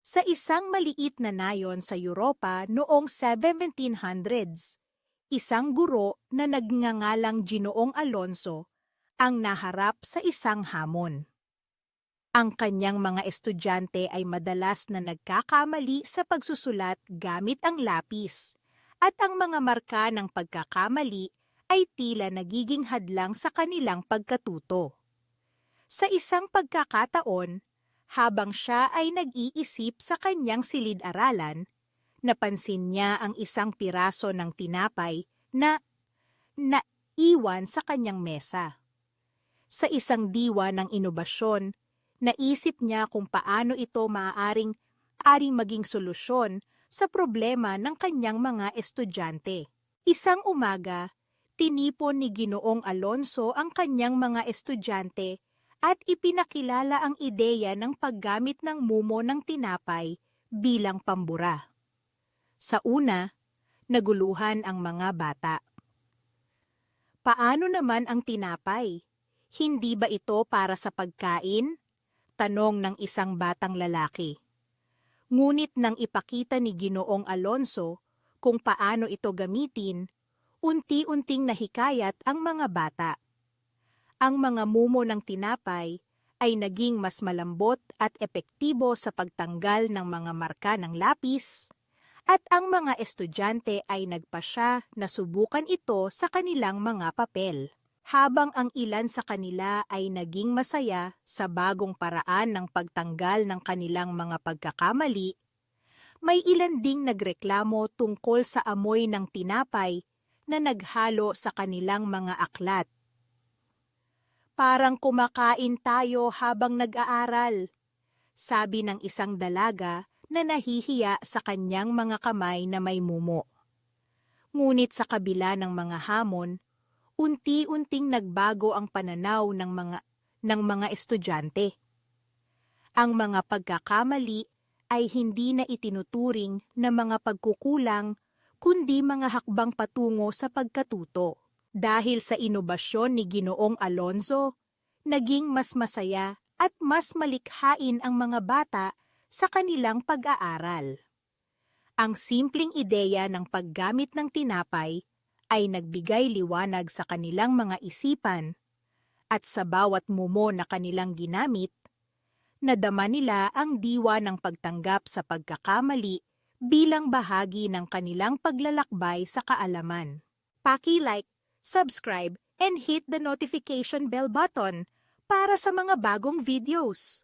Sa isang maliit na nayon sa Europa noong 1700s, isang guro na nagngangalang Ginoong Alonso ang naharap sa isang hamon. Ang kanyang mga estudyante ay madalas na nagkakamali sa pagsusulat gamit ang lapis at ang mga marka ng pagkakamali ay tila nagiging hadlang sa kanilang pagkatuto. Sa isang pagkakataon, habang siya ay nag-iisip sa kanyang silid-aralan, napansin niya ang isang piraso ng tinapay na naiwan sa kanyang mesa. Sa isang diwa ng inobasyon, naisip niya kung paano ito maaaring aring maging solusyon sa problema ng kanyang mga estudyante. Isang umaga, tinipon ni Ginoong Alonso ang kanyang mga estudyante at ipinakilala ang ideya ng paggamit ng mumo ng tinapay bilang pambura. Sa una, naguluhan ang mga bata. Paano naman ang tinapay? Hindi ba ito para sa pagkain? Tanong ng isang batang lalaki. Ngunit nang ipakita ni Ginoong Alonso kung paano ito gamitin, unti-unting nahikayat ang mga bata. Ang mga mumo ng tinapay ay naging mas malambot at epektibo sa pagtanggal ng mga marka ng lapis, at ang mga estudyante ay nagpasya na subukan ito sa kanilang mga papel habang ang ilan sa kanila ay naging masaya sa bagong paraan ng pagtanggal ng kanilang mga pagkakamali, may ilan ding nagreklamo tungkol sa amoy ng tinapay na naghalo sa kanilang mga aklat. Parang kumakain tayo habang nag-aaral, sabi ng isang dalaga na nahihiya sa kanyang mga kamay na may mumo. Ngunit sa kabila ng mga hamon, unti-unting nagbago ang pananaw ng mga ng mga estudyante. Ang mga pagkakamali ay hindi na itinuturing na mga pagkukulang kundi mga hakbang patungo sa pagkatuto. Dahil sa inobasyon ni Ginoong Alonzo, naging mas masaya at mas malikhain ang mga bata sa kanilang pag-aaral. Ang simpleng ideya ng paggamit ng tinapay ay nagbigay liwanag sa kanilang mga isipan at sa bawat mumo na kanilang ginamit, nadama nila ang diwa ng pagtanggap sa pagkakamali bilang bahagi ng kanilang paglalakbay sa kaalaman. Paki-like, subscribe, and hit the notification bell button para sa mga bagong videos.